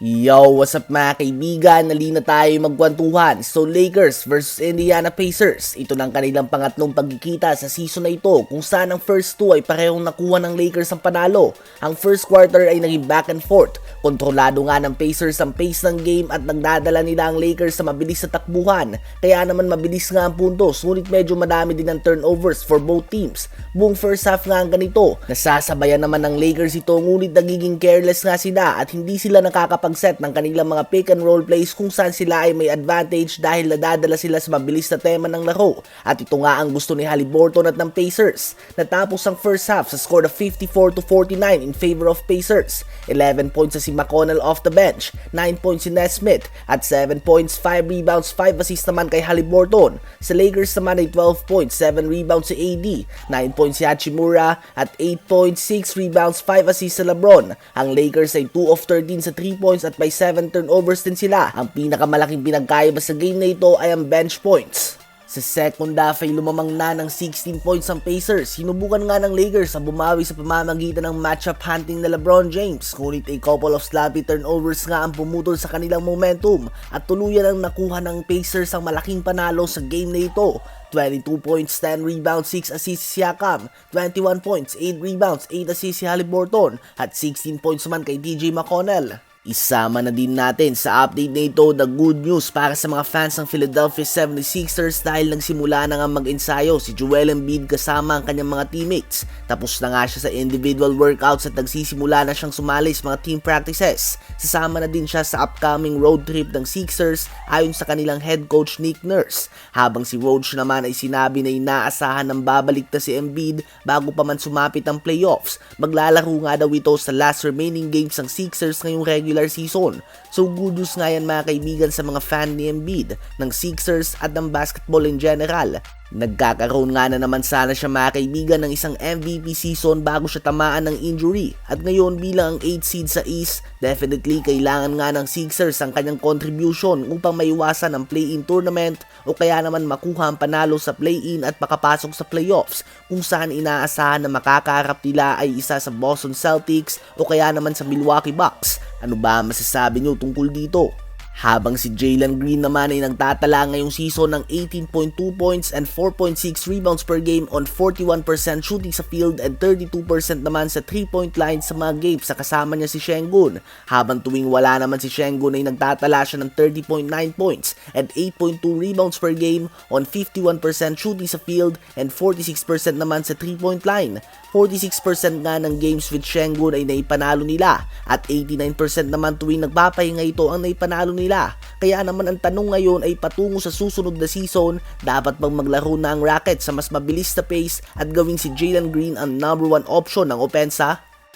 Yo, what's up mga kaibigan? Nali na tayo magkwentuhan. So Lakers versus Indiana Pacers. Ito ng kanilang pangatlong pagkikita sa season na ito kung saan ang first two ay parehong nakuha ng Lakers ang panalo. Ang first quarter ay naging back and forth. Kontrolado nga ng Pacers ang pace ng game at nagdadala nila ang Lakers sa mabilis na takbuhan. Kaya naman mabilis nga ang puntos ngunit medyo madami din ang turnovers for both teams. Buong first half nga ang ganito. Nasasabayan naman ng Lakers ito ngunit nagiging careless nga sila at hindi sila nakakapag-set ng kanilang mga pick and roll plays kung saan sila ay may advantage dahil nadadala sila sa mabilis na tema ng laro. At ito nga ang gusto ni Haliburton at ng Pacers. Natapos ang first half sa score of 54 to 49 in favor of Pacers. 11 points sa si McConnell off the bench, 9 points si Nesmith, at 7 points, 5 rebounds, 5 assists naman kay Haliburton. Sa Lakers naman ay 12 points, 7 rebounds si AD, 9 points si Hachimura, at 8 points, 6 rebounds, 5 assists sa LeBron. Ang Lakers ay 2 of 13 sa 3 points at may 7 turnovers din sila. Ang pinakamalaking pinagkaiba sa game na ito ay ang bench points. Sa second half ay lumamang na ng 16 points ang Pacers. Sinubukan nga ng Lakers ang bumawi sa pamamagitan ng matchup hunting na LeBron James. Ngunit a couple of sloppy turnovers nga ang pumutol sa kanilang momentum at tuluyan ang nakuha ng Pacers ang malaking panalo sa game na ito. 22 points, 10 rebounds, 6 assists si Siakam, 21 points, 8 rebounds, 8 assists si Haliburton, at 16 points naman kay DJ McConnell. Isama na din natin sa update na ito the good news para sa mga fans ng Philadelphia 76ers dahil nagsimula na nga mag-ensayo si Joel Embiid kasama ang kanyang mga teammates. Tapos na nga siya sa individual workouts at nagsisimula na siyang sumali sa mga team practices. Sasama na din siya sa upcoming road trip ng Sixers ayon sa kanilang head coach Nick Nurse. Habang si Rhodes naman ay sinabi na inaasahan ng babalik na si Embiid bago pa man sumapit ang playoffs. Maglalaro nga daw ito sa last remaining games ng Sixers ngayong regular season. So good news nga yan mga kaibigan sa mga fan ni Embiid, ng Sixers at ng basketball in general. Nagkakaroon nga na naman sana siya mga kaibigan ng isang MVP season bago siya tamaan ng injury. At ngayon bilang ang 8 seed sa East, definitely kailangan nga ng Sixers ang kanyang contribution upang maiwasan ang play-in tournament o kaya naman makuha ang panalo sa play-in at makapasok sa playoffs kung saan inaasahan na makakaharap nila ay isa sa Boston Celtics o kaya naman sa Milwaukee Bucks. Ano ba masasabi nyo tungkol dito? Habang si Jalen Green naman ay nagtatala ngayong season ng 18.2 points and 4.6 rebounds per game on 41% shooting sa field and 32% naman sa 3-point line sa mga games sa kasama niya si Shengun. Habang tuwing wala naman si Shengun ay nagtatala siya ng 30.9 points and 8.2 rebounds per game on 51% shooting sa field and 46% naman sa 3-point line. 46% nga ng games with Shengun ay naipanalo nila at 89% naman tuwing nagpapahinga ito ang naipanalo nila. Kaya naman ang tanong ngayon ay patungo sa susunod na season, dapat bang maglaro na ang Rockets sa mas mabilis na pace at gawing si Jalen Green ang number one option ng opensa?